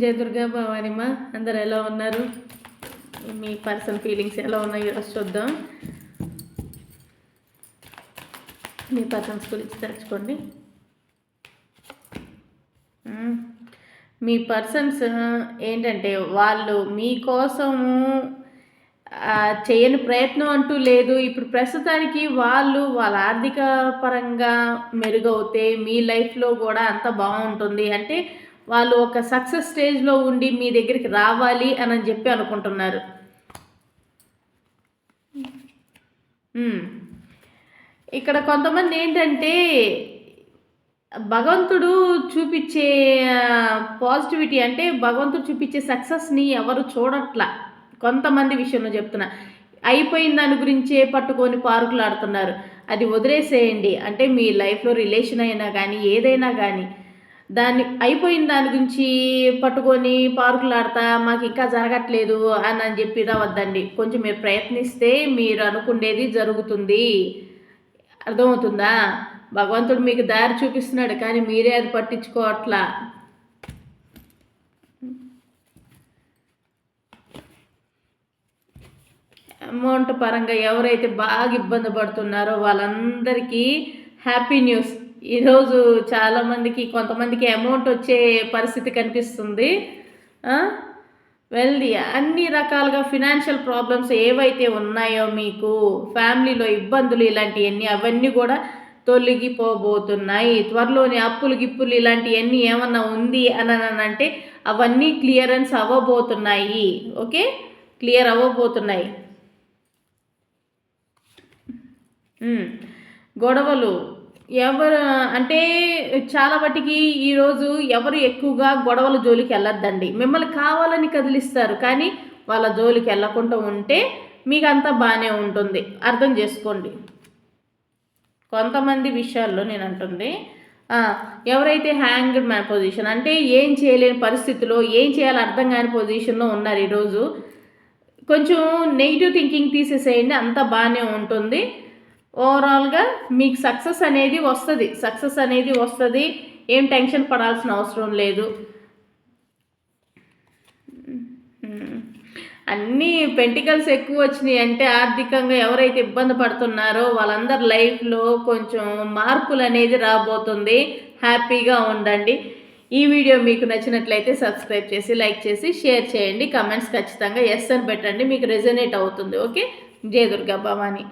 జయ దుర్గా భవానిమ అందరు ఎలా ఉన్నారు? మీ పర్సనల్ ఫీలింగ్స్ ఎలా ఉన్నాయి ఈరోజు చూద్దాం. మీ పర్సన్స్ గురించి తెలుసుకోండి. మీ పర్సన్స్ ఏంటంటే వాళ్ళు మీకోసము చేయని ప్రయత్నం అంటూ లేదు. ఇప్పుడు ప్రస్తుతానికి వాళ్ళు వాళ్ళ ఆర్థిక పరంగా మెరుగవుతే మీ లైఫ్లో కూడా అంత బాగుంటుంది. అంటే వాళ్ళు ఒక సక్సెస్ స్టేజ్లో ఉండి మీ దగ్గరికి రావాలి అని చెప్పి అనుకుంటున్నారు. ఇక్కడ కొంతమంది ఏంటంటే భగవంతుడు చూపించే పాజిటివిటీ అంటే భగవంతుడు చూపించే సక్సెస్ని ఎవరు చూడట్లా. కొంతమంది విషయంలో చెప్తున్నా. అయిపోయిన దాని గురించే పట్టుకొని పార్కులు ఆడుతున్నారు. అది వదిలేసేయండి. అంటే మీ లైఫ్లో రిలేషన్ అయినా కానీ ఏదైనా కానీ దాన్ని అయిపోయిన దాని గురించి పట్టుకొని పార్కులు ఆడతా మాకు ఇంకా జరగట్లేదు అని అని చెప్పి రావద్దండి. కొంచెం మీరు ప్రయత్నిస్తే మీరు అనుకునేది జరుగుతుంది. అర్థమవుతుందా? భగవంతుడు మీకు దారి చూపిస్తున్నాడు కానీ మీరే అది పట్టించుకోవట్లా. అమౌంట్ పరంగా ఎవరైతే బాగా ఇబ్బంది పడుతున్నారో వాళ్ళందరికీ హ్యాపీ న్యూస్. ఈరోజు చాలామందికి కొంతమందికి అమౌంట్ వచ్చే పరిస్థితి కనిపిస్తుంది. వెల్ది అన్ని రకాలుగా ఫినాన్షియల్ ప్రాబ్లమ్స్ ఏవైతే ఉన్నాయో మీకు ఫ్యామిలీలో ఇబ్బందులు ఇలాంటివన్నీ అవన్నీ కూడా తొలగిపోబోతున్నాయి. త్వరలోని అప్పులు గిప్పులు ఇలాంటివన్నీ ఏమన్నా ఉంది అని అంటే అవన్నీ క్లియరెన్స్ అవ్వబోతున్నాయి. ఓకే క్లియర్ అవ్వబోతున్నాయి. Hmm. గొడవలు ఎవరు అంటే చాలా మటుకి ఈరోజు ఎవరు ఎక్కువగా గొడవల జోలికి వెళ్ళొద్దండి. మిమ్మల్ని కావాలని కదిలిస్తారు కానీ వాళ్ళ జోలికి వెళ్ళకుండా ఉంటే మీకు అంతా బాగానే ఉంటుంది. అర్థం చేసుకోండి. కొంతమంది విషయాల్లో నేను అంటుంది ఎవరైతే హ్యాంగ్డ్ మ్యాన్ పొజిషన్ అంటే ఏం చేయలేని పరిస్థితిలో ఏం చేయాలో అర్థం కాని పొజిషన్లో ఉన్నారు ఈరోజు కొంచెం నెగిటివ్ థింకింగ్ తీసేసేయండి అంతా బాగానే ఉంటుంది. ఓవరాల్గా మీకు సక్సెస్ అనేది వస్తుంది. సక్సెస్ అనేది వస్తుంది. ఏం టెన్షన్ పడాల్సిన అవసరం లేదు. అన్నీ పెంటికల్స్ ఎక్కువ వచ్చినాయి అంటే ఆర్థికంగా ఎవరైతే ఇబ్బంది పడుతున్నారో వాళ్ళందరి లైఫ్లో కొంచెం మార్పులు అనేది రాబోతుంది. హ్యాపీగా ఉండండి. ఈ వీడియో మీకు నచ్చినట్లయితే సబ్స్క్రైబ్ చేసి లైక్ చేసి షేర్ చేయండి. కమెంట్స్ ఖచ్చితంగా ఎస్ అని పెట్టండి. మీకు రెజనేట్ అవుతుంది. ఓకే జయ దుర్గా భవాని.